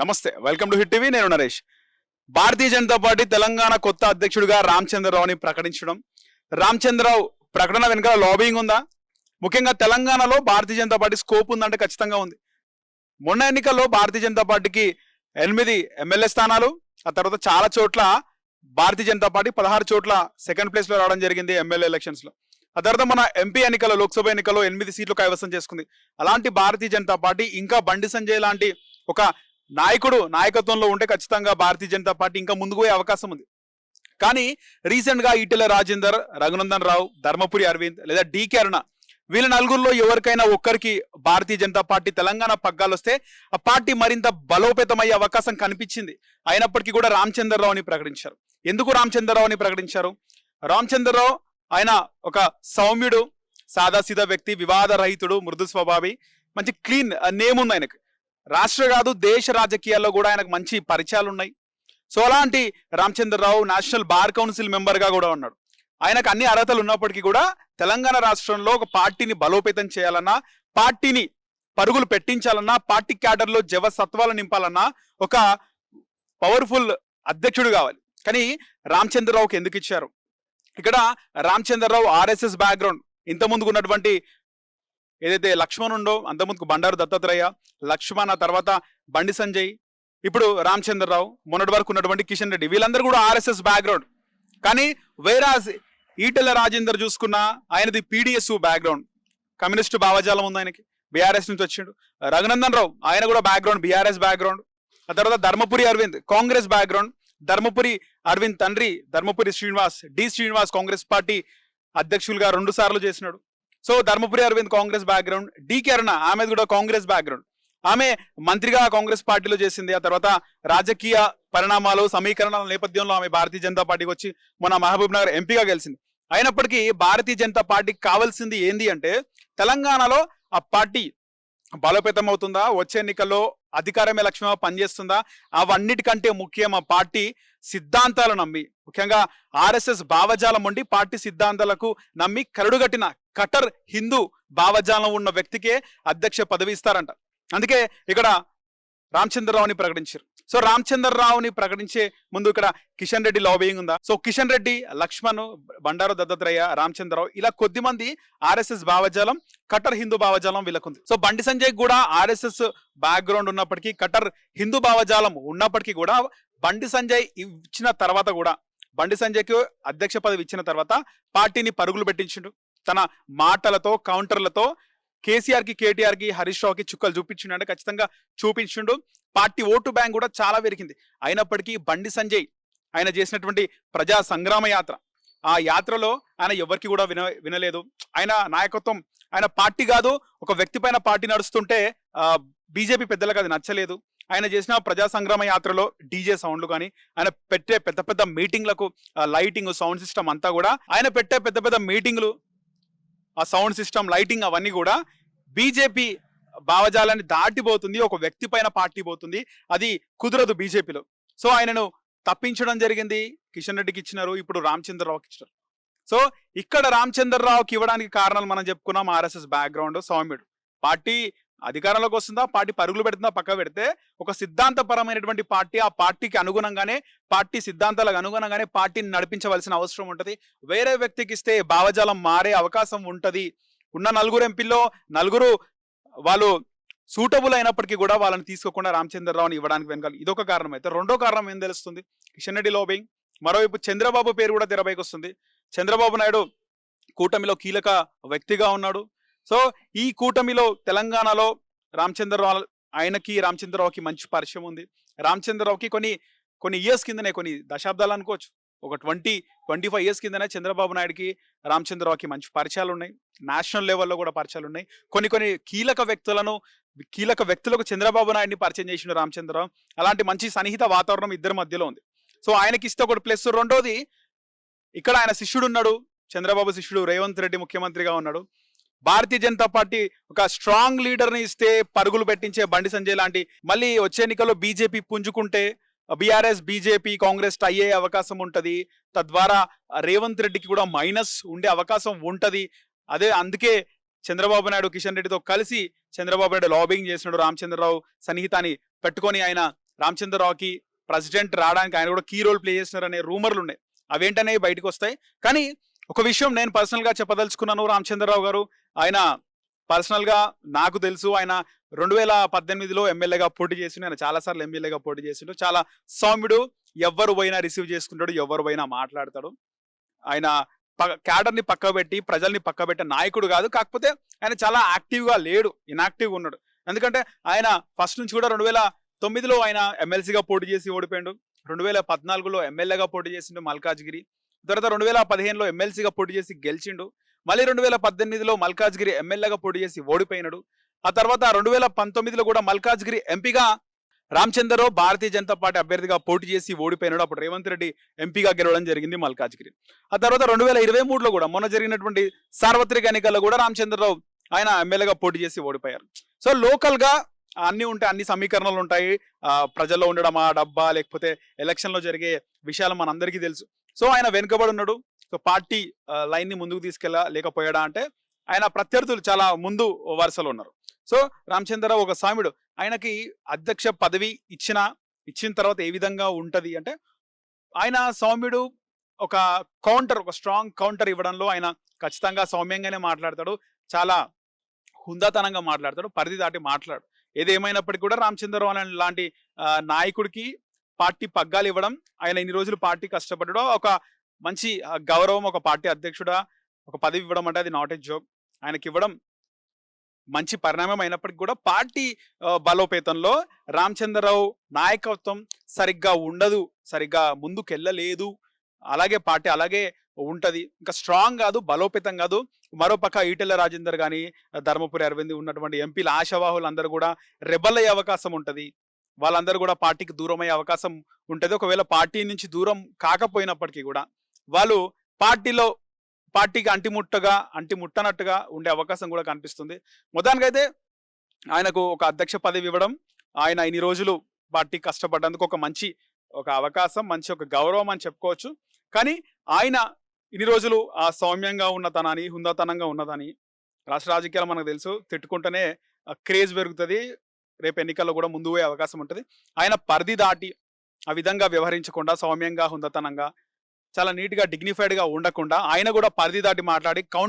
నమస్తే welcome to hit TV నేను Naresh. Bharatiya Janata party Telangana కొత్త అధ్యక్షుడిగా రామచంద్రరావుని ప్రకటించడం. రామచంద్రరావు ప్రకటన వెనుక లాబింగ్ ఉందా? ముఖ్యంగా తెలంగాణలో భారతీయ జనతా పార్టీ స్కోప్ ఉందంటే ఖచ్చితంగా ఉంది. మొన్న ఎన్నికల్లో భారతీయ జనతా పార్టీకి ఎనిమిది ఎమ్మెల్యే స్థానాలు ఆ తర్వాత చాలా చోట్ల భారతీయ జనతా పార్టీ పదహారు చోట్ల సెకండ్ ప్లేస్లో రావడం జరిగింది ఎమ్మెల్యే ఎలక్షన్స్లో. ఆ తర్వాత మన ఎంపీ ఎన్నికల్లో లోక్సభ ఎన్నికల్లో ఎనిమిది సీట్లు కైవసం చేసుకుంది. అలాంటి భారతీయ జనతా పార్టీ ఇంకా బండి సంజయ్ లాంటి ఒక నాయకుడు నాయకత్వంలో ఉంటే ఖచ్చితంగా భారతీయ జనతా పార్టీ ఇంకా ముందుకు పోయే అవకాశం ఉంది. కానీ రీసెంట్గా ఈటెల రాజేందర్ రఘునందన్ రావు ధర్మపురి అరవింద్ లేదా డికే అరుణ వీళ్ళ నలుగురిలో ఎవరికైనా ఒక్కరికి భారతీయ జనతా పార్టీ తెలంగాణ పగ్గాలు వస్తే ఆ పార్టీ మరింత బలోపేతమయ్యే అవకాశం కనిపించింది. అయినప్పటికీ కూడా రామచంద్రరావుని ప్రకటించారు. ఎందుకు రామచంద్రరావుని ప్రకటించారు? రామచంద్రరావు ఆయన ఒక సౌమ్యుడు సాదాసీదా వ్యక్తి వివాద రహితుడు మృదు స్వభావి మంచి క్లీన్ నేమ్ ఉంది ఆయనకు. రాష్ట్ర కాదు దేశ రాజకీయాల్లో కూడా ఆయనకు మంచి పరిచయాలు ఉన్నాయి. సో అలాంటి రామచంద్రరావు నేషనల్ బార్ కౌన్సిల్ మెంబర్గా కూడా ఉన్నాడు. ఆయనకు అన్ని అర్హతలు ఉన్నప్పటికీ కూడా తెలంగాణ రాష్ట్రంలో ఒక పార్టీని బలోపేతం చేయాలన్నా పార్టీని పరుగులు పెట్టించాలన్నా పార్టీ క్యాడర్లో జవసత్వాలు నింపాలన్నా ఒక పవర్ఫుల్ అధ్యక్షుడు కావాలి. కానీ రామచంద్రరావుకి ఎందుకు ఇచ్చారు? ఇక్కడ రామచంద్రరావు ఆర్ఎస్ఎస్ బ్యాక్గ్రౌండ్ ఇంత ముందుకు ఉన్నటువంటి ఏదైతే లక్ష్మణుండో అంతకుముందుకు బండారు దత్తాత్రేయ లక్ష్మణ్ తర్వాత బండి సంజయ్ ఇప్పుడు రామచంద్రరావు మొన్నటి వరకు ఉన్నటువంటి కిషన్ రెడ్డి వీళ్ళందరూ కూడా ఆర్ఎస్ఎస్ బ్యాక్గ్రౌండ్ కానీ వేరాజ్ ఈటెల రాజేందర్ చూసుకున్న ఆయనది పీడిఎస్ బ్యాక్గ్రౌండ్ కమ్యూనిస్టు భావజాలం ఉంది ఆయనకి. బీఆర్ఎస్ నుంచి వచ్చిండు. రఘునందన్ రావు ఆయన కూడా బ్యాక్గ్రౌండ్ బీఆర్ఎస్ బ్యాక్గ్రౌండ్ ఆ తర్వాత ధర్మపురి అరవింద్ కాంగ్రెస్ బ్యాక్గ్రౌండ్ ధర్మపురి అరవింద్ తండ్రి Dharmapuri Srinivas D Srinivas Congress party అధ్యక్షులుగా రెండు సార్లు చేసినాడు. So Dharmapuri Arvind Congress background D K Aruna ఆమెది కూడా కాంగ్రెస్ బ్యాక్గ్రౌండ్ ఆమె మంత్రిగా కాంగ్రెస్ పార్టీలో చేసింది. ఆ తర్వాత రాజకీయ పరిణామాలు సమీకరణాల నేపథ్యంలో ఆమె భారతీయ జనతా పార్టీకి వచ్చి మన మహబూబ్ నగర్ ఎంపీగా గెలిచింది. అయినప్పటికీ భారతీయ జనతా పార్టీకి కావాల్సింది ఏంది అంటే తెలంగాణలో ఆ పార్టీ బలోపేతం అవుతుందా? వచ్చే ఎన్నికల్లో అధికారమే లక్ష్యంగా పనిచేస్తుందా? అవన్నిటికంటే ముఖ్యం ఆ పార్టీ సిద్ధాంతాలు నమ్మి ముఖ్యంగా ఆర్ఎస్ఎస్ భావజాలం ఉండి పార్టీ సిద్ధాంతాలకు నమ్మి కరుడుగట్టిన కటర్ హిందూ భావజాలం ఉన్న వ్యక్తికే అధ్యక్ష పదవి ఇస్తారంట. అందుకే ఇక్కడ రామచంద్రరావుని ప్రకటించారు. సో రామచంద్రరావుని ప్రకటించే ముందు ఇక్కడ కిషన్ రెడ్డి లాబింగ్ ఉందా? సో కిషన్ రెడ్డి లక్ష్మణ్ బండారు దత్తాత్రేయ రామచంద్రరావు ఇలా కొద్ది మంది ఆర్ఎస్ఎస్ భావజాలం కటర్ హిందూ భావజాలం వీళ్ళకుంది. సో బండి సంజయ్ కూడా ఆర్ఎస్ఎస్ బ్యాక్గ్రౌండ్ ఉన్నప్పటికీ కటర్ హిందూ భావజాలం ఉన్నప్పటికీ కూడా బండి సంజయ్ ఇచ్చిన తర్వాత కూడా బండి సంజయ్కి అధ్యక్ష పదవి ఇచ్చిన తర్వాత పార్టీని పరుగులు పెట్టించిండు. తన మాటలతో కౌంటర్లతో కేసీఆర్కి కేటీఆర్కి హరీష్ రావుకి చుక్కలు చూపించిండు అంటే ఖచ్చితంగా చూపించిండు. పార్టీ ఓటు బ్యాంక్ కూడా చాలా పెరిగింది అయినప్పటికీ బండి సంజయ్ ఆయన చేసినటువంటి ప్రజా సంగ్రామ యాత్ర ఆ యాత్రలో ఆయన ఎవరికి కూడా విన వినలేదు. ఆయన నాయకత్వం ఆయన పార్టీ కాదు ఒక వ్యక్తి పైన పార్టీ నడుస్తుంటే బీజేపీ పెద్దలకు అది నచ్చలేదు. ఆయన చేసిన ప్రజా సంగ్రామ యాత్రలో డీజే సౌండ్లు కానీ ఆయన పెట్టే పెద్ద పెద్ద మీటింగ్లకు లైటింగ్ సౌండ్ సిస్టమ్ అంతా కూడా ఆయన పెట్టే పెద్ద పెద్ద మీటింగ్లు ఆ సౌండ్ సిస్టమ్ లైటింగ్ అవన్నీ కూడా బీజేపీ భావజాలాన్ని దాటిపోతుంది ఒక వ్యక్తి పైన పార్టీ పోతుంది అది కుదరదు బీజేపీలో. సో ఆయనను తప్పించడం జరిగింది కిషన్ రెడ్డికి ఇచ్చినారు ఇప్పుడు రామచంద్రరావుకి ఇచ్చినారు. సో ఇక్కడ రామచంద్రరావుకి ఇవ్వడానికి కారణాలు మనం చెప్పుకున్నాం ఆర్ఎస్ఎస్ బ్యాక్గ్రౌండ్ సౌమ్యుడు. పార్టీ అధికారంలోకి వస్తుందా? పార్టీ పరుగులు పెడుతుందా? పక్క పెడితే ఒక సిద్ధాంతపరమైనటువంటి పార్టీ ఆ పార్టీకి అనుగుణంగానే పార్టీ సిద్ధాంతాలకు అనుగుణంగానే పార్టీని నడిపించవలసిన అవసరం ఉంటుంది. వేరే వ్యక్తికి ఇస్తే భావజాలం మారే అవకాశం ఉంటుంది. ఉన్న నలుగురు ఎంపీల్లో నలుగురు వాళ్ళు సూటబుల్ అయినప్పటికీ కూడా వాళ్ళని తీసుకోకుండా రామచంద్రరావుని ఇవ్వడానికి వెనకాల ఇదొక కారణం అయితే రెండో కారణం ఏం తెలుస్తుంది? కిషన్ రెడ్డి లోబింగ్. మరోవైపు చంద్రబాబు పేరు కూడా తెరపైకి వస్తుంది. చంద్రబాబు నాయుడు కూటమిలో కీలక వ్యక్తిగా ఉన్నాడు. సో ఈ కూటమిలో తెలంగాణలో రామచంద్రరావు ఆయనకి రామచంద్రరావుకి మంచి పరిచయం ఉంది. రామచంద్రరావుకి కొన్ని కొన్ని ఇయర్స్ కిందనే కొన్ని దశాబ్దాలు అనుకోవచ్చు. ఒక ట్వంటీ ట్వంటీ ఫైవ్ ఇయర్స్ కిందనే చంద్రబాబు నాయుడుకి రామచంద్రరావుకి మంచి పరిచయాలు ఉన్నాయి. నేషనల్ లెవెల్లో కూడా పరిచయాలు ఉన్నాయి. కొన్ని కొన్ని కీలక వ్యక్తులను కీలక వ్యక్తులకు చంద్రబాబు నాయుడిని పరిచయం చేసిన రామచంద్రరావు. అలాంటి మంచి సన్నిహిత వాతావరణం ఇద్దరి మధ్యలో ఉంది. సో ఆయనకి ఇస్తే ఒకటి ప్లస్. రెండోది ఇక్కడ ఆయన శిష్యుడు ఉన్నాడు చంద్రబాబు శిష్యుడు రేవంత్ రెడ్డి ముఖ్యమంత్రిగా ఉన్నాడు. భారతీయ జనతా పార్టీ ఒక స్ట్రాంగ్ లీడర్ని ఇస్తే పరుగులు పెట్టించే బండి సంజయ్ లాంటి మళ్ళీ వచ్చే ఎన్నికల్లో బీజేపీ పుంజుకుంటే బీఆర్ఎస్ బీజేపీ కాంగ్రెస్ అయ్యే అవకాశం ఉంటుంది. తద్వారా రేవంత్ రెడ్డికి కూడా మైనస్ ఉండే అవకాశం ఉంటుంది. అదే అందుకే చంద్రబాబు నాయుడు కిషన్ రెడ్డితో కలిసి చంద్రబాబు నాయుడు లాబింగ్ చేసినాడు రామచంద్రరావు సన్నిహితాన్ని పెట్టుకొని ఆయన రామచంద్రరావుకి ప్రెసిడెంట్ రావడానికి ఆయన కూడా కీ రోల్ ప్లే చేస్తున్నారు అనే రూమర్లు ఉన్నాయి. అవేంటనే బయటకు వస్తాయి. కానీ ఒక విషయం నేను పర్సనల్గా చెప్పదలుచుకున్నాను రామచంద్రరావు గారు. ఆయన పర్సనల్గా నాకు తెలుసు. ఆయన రెండు వేల పద్దెనిమిదిలో ఎమ్మెల్యేగా పోటీ చేసిండు. ఆయన చాలా సార్లు ఎమ్మెల్యేగా పోటీ చేసిండు. చాలా సౌమ్యుడు. ఎవరు పోయినా రిసీవ్ చేసుకుంటాడు. ఎవరు పోయినా మాట్లాడతాడు. ఆయన క్యాడర్ క్యాడర్ని పక్క పెట్టి ప్రజల్ని పక్క పెట్టే నాయకుడు కాదు. కాకపోతే ఆయన చాలా యాక్టివ్గా లేడు. ఇన్యాక్టివ్గా ఉన్నాడు. ఎందుకంటే ఆయన ఫస్ట్ నుంచి కూడా రెండు వేల తొమ్మిదిలో ఆయన ఎమ్మెల్సీగా పోటీ చేసి ఓడిపోయాడు. రెండు వేల పద్నాలుగులో ఎమ్మెల్యేగా పోటీ చేసిండు మల్కాజ్గిరి. తర్వాత రెండు వేల పదిహేనులో ఎమ్మెల్సీగా పోటీ చేసి గెలిచిండు. మళ్ళీ రెండు వేల పద్దెనిమిదిలో మల్కాజ్గిరి ఎమ్మెల్యేగా పోటీ చేసి ఓడిపోయినాడు. ఆ తర్వాత రెండు వేల పంతొమ్మిదిలో కూడా మల్కాజ్గిరి ఎంపీగా రామచంద్రరావు భారతీయ జనతా పార్టీ అభ్యర్థిగా పోటీ చేసి ఓడిపోయినాడు. అప్పుడు రేవంత్ రెడ్డి ఎంపీగా గెలవడం జరిగింది మల్కాజ్గిరి. ఆ తర్వాత రెండు వేల ఇరవై మూడులో కూడా మొన్న జరిగినటువంటి సార్వత్రిక ఎన్నికల్లో కూడా రామచంద్రరావు ఆయన ఎమ్మెల్యేగా పోటీ చేసి ఓడిపోయారు. సో లోకల్గా అన్ని ఉంటాయి అన్ని సమీకరణలు ఉంటాయి. ఆ, ప్రజల్లో ఉండడం ఆ డబ్బా లేకపోతే ఎలక్షన్లో జరిగే విషయాలు మనందరికీ తెలుసు. సో ఆయన వెనుకబడి ఉన్నాడు. సో పార్టీ లైన్ని ముందుకు తీసుకెళ్ళ లేకపోయాడా అంటే ఆయన ప్రత్యర్థులు చాలా ముందు వరుసలో ఉన్నారు. సో రామచంద్రరావు ఒక స్వామిడు ఆయనకి అధ్యక్ష పదవి ఇచ్చిన ఇచ్చిన తర్వాత ఏ విధంగా ఉంటది అంటే ఆయన సౌమ్యుడు ఒక కౌంటర్ ఒక స్ట్రాంగ్ కౌంటర్ ఇవ్వడంలో ఆయన ఖచ్చితంగా సౌమ్యంగానే మాట్లాడతాడు. చాలా హుందాతనంగా మాట్లాడతాడు పరిధి దాటి మాట్లాడు. ఏదేమైనప్పటికీ కూడా రామచంద్రరావు అనే లాంటి నాయకుడికి పార్టీ పగ్గాలు ఇవ్వడం ఆయన ఇన్ని రోజులు పార్టీ కష్టపడడం ఒక మంచి గౌరవం ఒక పార్టీ అధ్యక్షుడా ఒక పదవి ఇవ్వడం అంటే అది నాట్ ఏ జోక్ ఆయనకి ఇవ్వడం మంచి పరిణామం అయినప్పటికీ కూడా పార్టీ బలోపేతంలో రామచంద్రరావు నాయకత్వం సరిగ్గా ఉండదు సరిగ్గా ముందుకెళ్ళలేదు. అలాగే పార్టీ అలాగే ఉంటది. ఇంకా స్ట్రాంగ్ కాదు బలోపేతం కాదు. మరోపక్క ఈటెల రాజేందర్ కానీ ధర్మపురి అరవింద్ ఉన్నటువంటి ఎంపీల ఆశావాహులు అందరూ కూడా రెబల్ అయ్యే అవకాశం ఉంటుంది. వాళ్ళందరూ కూడా పార్టీకి దూరం అయ్యే అవకాశం ఉంటుంది. ఒకవేళ పార్టీ నుంచి దూరం కాకపోయినప్పటికీ కూడా వాళ్ళు పార్టీలో పార్టీకి అంటిముట్టగా అంటిముట్టనట్టుగా ఉండే అవకాశం కూడా కనిపిస్తుంది. మొత్తానికైతే ఆయనకు ఒక అధ్యక్ష పదవి ఇవ్వడం ఆయన ఇన్ని రోజులు పార్టీ కష్టపడ్డందుకు ఒక మంచి ఒక అవకాశం మంచి ఒక గౌరవం అని చెప్పుకోవచ్చు. కానీ ఆయన ఇన్ని రోజులు ఆ సౌమ్యంగా ఉన్నతనాన్ని హుందాతనంగా ఉన్నదని రాష్ట్ర రాజకీయాలు మనకు తెలుసు. తిట్టుకుంటేనే క్రేజ్ పెరుగుతుంది. రేపు ఎన్నికల్లో కూడా ముందు పోయే అవకాశం ఉంటుంది. ఆయన పరిధి దాటి ఆ విధంగా వ్యవహరించకుండా సౌమ్యంగా హుందతనంగా చాలా నీట్గా డిగ్నిఫైడ్గా ఉండకుండా ఆయన కూడా పరిధి దాటి మాట్లాడి కౌంటర్